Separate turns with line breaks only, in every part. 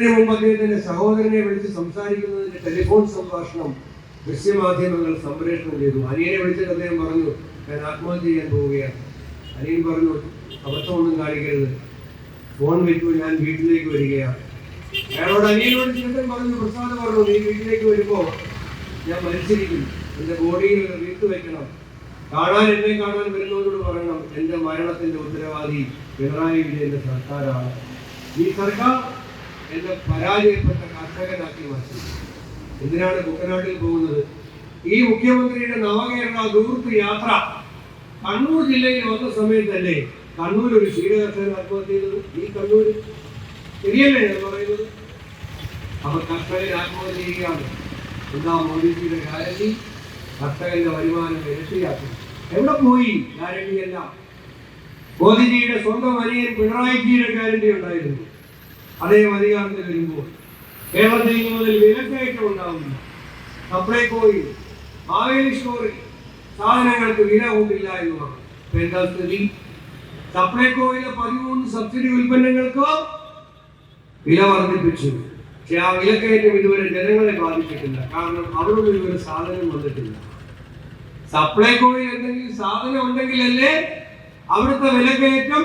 മുമ്പ് അദ്ദേഹത്തിന്റെ സഹോദരനെ വിളിച്ച് സംസാരിക്കുന്നതിന്റെ ടെലിഫോൺ സംഭാഷണം ദൃശ്യമാധ്യമങ്ങൾ സംപ്രേഷണം ചെയ്തു. അനിയനെ വിളിച്ചിട്ട് അദ്ദേഹം പറഞ്ഞു ഞാൻ ആത്മഹത്യ ചെയ്യാൻ പോവുകയാണ്. അനിയൻ പറഞ്ഞു അബദ്ധമൊന്നും കാണിക്കരുത്. ഫോൺ വെച്ചു ഞാൻ വീട്ടിലേക്ക് വരികയാണ്. അയാളോട് അനിയനോട് ചിന്തൻ പറഞ്ഞു പ്രസാദ് പറഞ്ഞു നീ വീട്ടിലേക്ക് വരുമ്പോൾ ഞാൻ മരിച്ചിരിക്കും എന്റെ ബോഡിയിൽ വീട്ട് വെക്കണം. കാണാൻ എന്നെ കാണാൻ വരുന്നവരോട് പറയണം. എന്റെ മരണത്തിന്റെ ഉത്തരവാദി പിണറായി വിജയന്റെ സർക്കാരാണ്. ഈ സർക്കാർ എന്നെ പരാജയപ്പെട്ട കർഷകനാക്കി മാറ്റി. എന്തിനാണ് കുട്ടനാട്ടിൽ പോകുന്നത്? ഈ മുഖ്യമന്ത്രിയുടെ നവകേരള ദൂർത്ത് യാത്ര കണ്ണൂർ ജില്ലയിൽ വന്ന സമയത്ത് തന്നെ കണ്ണൂർ ഒരു ക്ഷീരകർഷകൻ ആത്മഹത്യ ചെയ്തത്? ഈ കണ്ണൂർ ശരിയല്ലേ ഞാൻ പറയുന്നത്? അവർ കർഷകൻ ആത്മഹത്യ ചെയ്യുകയാണ്. എന്താ മോദിജിയുടെ ഗ്യാരണ്ടി? കർഷകന്റെ വരുമാനം ഇരട്ടിയാക്കും എവിടെ പോയി ഗ്യാരണ്ടി എല്ലാം? മോദിജിയുടെ സ്വന്തം അനിയൻ പിണറായിജിയുടെ ഗ്യാരണ്ടി ഉണ്ടായിരുന്നു. അദ്ദേഹം അധികാരത്തിൽ വരുമ്പോൾ കേരളത്തിൽ മുതൽ വിലക്കയറ്റം ഉണ്ടാവുന്നു. സപ്ലൈകോയിൽ മാവേലി സ്റ്റോറിൽ സാധനങ്ങൾക്ക് വില കൊണ്ടില്ല എന്ന് പറഞ്ഞു. എന്താ സ്ഥിതി? സപ്ലൈകോയിലെ പതിമൂന്ന് സബ്സിഡി ഉൽപ്പന്നങ്ങൾക്ക് വില വർദ്ധിപ്പിച്ചു. പക്ഷെ ആ വിലക്കയറ്റം ഇതുവരെ ജനങ്ങളെ ബാധിച്ചിട്ടില്ല. കാരണം അവരോട് ഇതുവരെ സാധനം വന്നിട്ടില്ല. സപ്ലൈകോയിൽ എന്തെങ്കിലും സാധനം ഉണ്ടെങ്കിലല്ലേ അവിടുത്തെ വിലക്കയറ്റം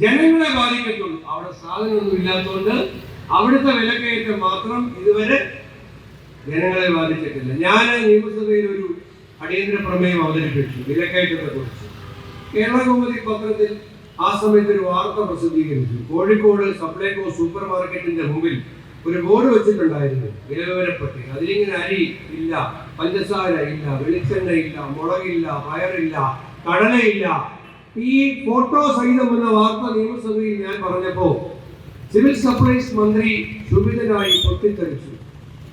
ജനങ്ങളെ ബാധിക്കത്തുള്ളൂ. അവിടെ സാധനമൊന്നും ഇല്ലാത്തതുകൊണ്ട് അവിടുത്തെ വിലക്കയറ്റം മാത്രം ഇതുവരെ ജനങ്ങളെ ബാധിച്ചിട്ടില്ല. ഞാൻ നിയമസഭയിൽ ഒരു അടിയന്തര പ്രമേയം അവതരിപ്പിച്ചു വിലക്കയറ്റത്തെ കുറിച്ച് കേരള കൗമുദി പത്രത്തിൽ ആ സമയത്ത് ഒരു വാർത്ത പ്രസിദ്ധീകരിച്ചു. കോഴിക്കോട് സപ്ലൈകോ സൂപ്പർ മാർക്കറ്റിന്റെ മുമ്പിൽ ഒരു ബോർഡ് വെച്ചിട്ടുണ്ടായിരുന്നു വിലവിവരപ്പട്ടിക അതിലിങ്ങനെ അരി ഇല്ല പഞ്ചസാര ഇല്ല വെളിച്ചെണ്ണ ഇല്ല മുളകില്ല പയറില്ല കടലയില്ല ഈ ഫോട്ടോ സഹിതം എന്ന വാർത്ത നിയമസഭയിൽ ഞാൻ പറഞ്ഞപ്പോ സിവിൽ സപ്ലൈസ് മന്ത്രി ശുഭിതനായി പൊട്ടിത്തെറിച്ചു